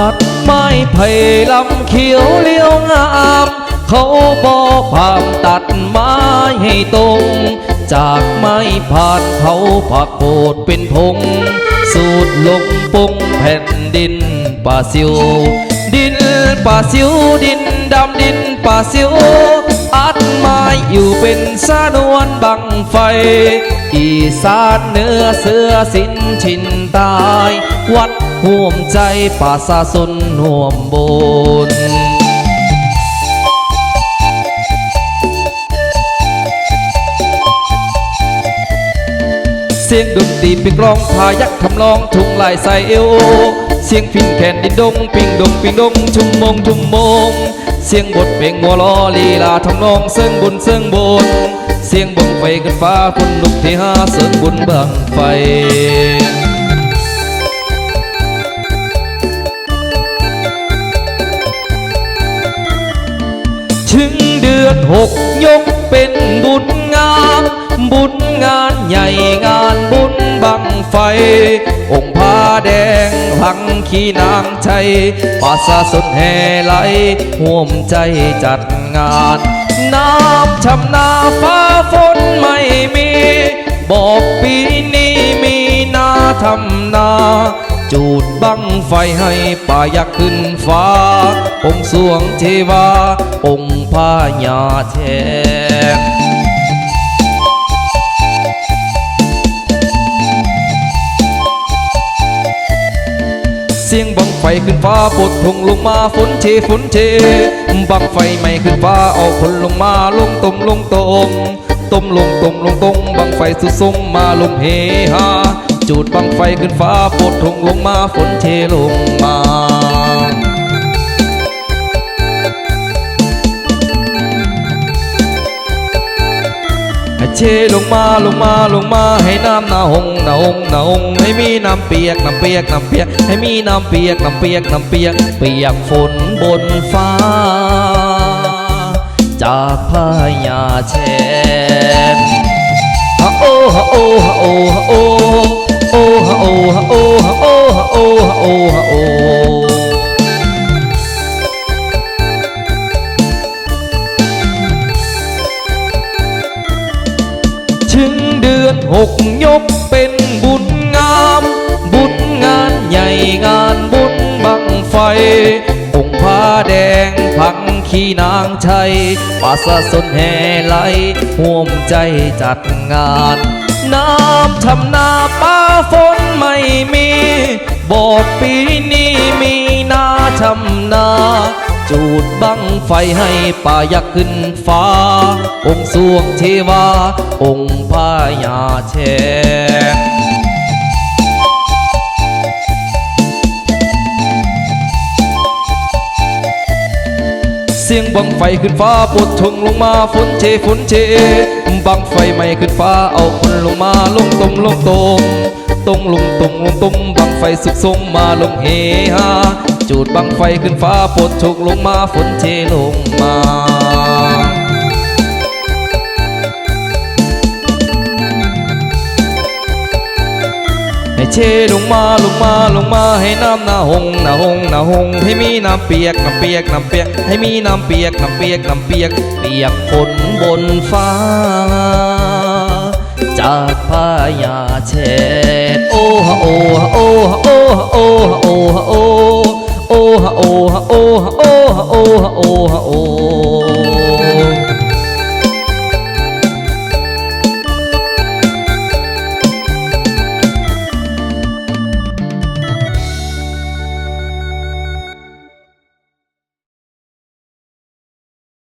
ตัดไม้ไผ่ลำเขียวเลี้ยวงาม เขาบอกพามตัดไม้ให้ตรง จากไม้ผ่านเขาผักโพดเป็นพง สูดลงปงแผ่นดินป่าซิว ดินป่าซิวดินดำดินป่าซิวอัดไม้อยู่เป็นสานวนบัง อีสานเนื้อเสือสินชินตาย วัดห่วมใจป่าสาสนห่วมบนเสียงดนตรีปิงร้องพายักทำลองทุ่งลายใส่เอวเสียงพินแคนดินดง ปิงดงปิงดง ชุมมงชุมมง เสียงบทเพลงมัวล้อลีลาทำนองเสิงบุญเสิงบุญเสียงบังไฟขึ้นฟ้าคนลุกที่ห้าเสิงบุญบังไฟ อนหกยกเป็นบุญงาม บุญงานใหญ่งานบุญบังไฟ องค์พาแดงพังขีนางชัยปาสาสนแห่ไหลห่วมใจจัดงาน น้ำชำนาฟ้าฝนไม่มี บอกปีนี้มีนาทำนา จูดบังไฟให้ป่ายักษ์ขึ้นฟ้า องค์สวงเทวา องค์พาญาแทนเสียงบังไฟขึ้นฟ้าปดทงลงมาฝนเทฝนเทบังไฟไม่ขึ้นฟ้าเอาคนลงมาลงตมลงตมต้มลงตมลงตงบังไฟสุดทรงมาลมเฮฮา จูดบังไฟขึ้นฟ้าปดทงลงมาฝนเทลงมาให้เชลงมาลงมาลงมาให้น้ำนาหงนาหงนาหงให้มีน้ำเปียกน้ำเปียกน้ำเปียกให้มีน้ำเปียกน้ำเปียกน้ำเปียกเปียกฝนบนฟ้า จากพายาแชนฮะโอฮะโอฮะโอฮะโอ อนหกยกเป็นบุญงาม บุญงานใหญ่งานบุญบังไฟองค์พาแดงพังขีนางชัยปาสาสนแห่ไหลห่วมใจจัดงาน น้ำทำนาป้าฝนไม่มี บอกปีนี้มีนาทำนา จูดบังไฟให้ป่ายักขึ้นฟ้า องค์สวงเทวา องค์พายาแชเสียงบังไฟขึ้นฟ้าปวดทงลงมาฝนเทฝนเทบังไฟไม่ขึ้นฟ้าเอาคนลงมาลงตมลงตมตรงลงตมลงตมบังไฟสุกทรงมาลงเฮฮาจูดบังไฟขึ้นฟ้าปวดทงลงมาฝนเทลงมา เชลงมาลงมาลงมาให้น้ำน้าหงน้าหงน้าหงให้มีน้ำเปียกน้ำเปียกน้ำเปียกให้มีน้ำเปียกน้ำเปียกน้ำเปียก เปียกฝนบนฟ้า จากพายาเชดโอฮโอฮโอฮโอฮโอฮโอฮโอฮโอฮโอฮโอฮโอฮโอฮโอ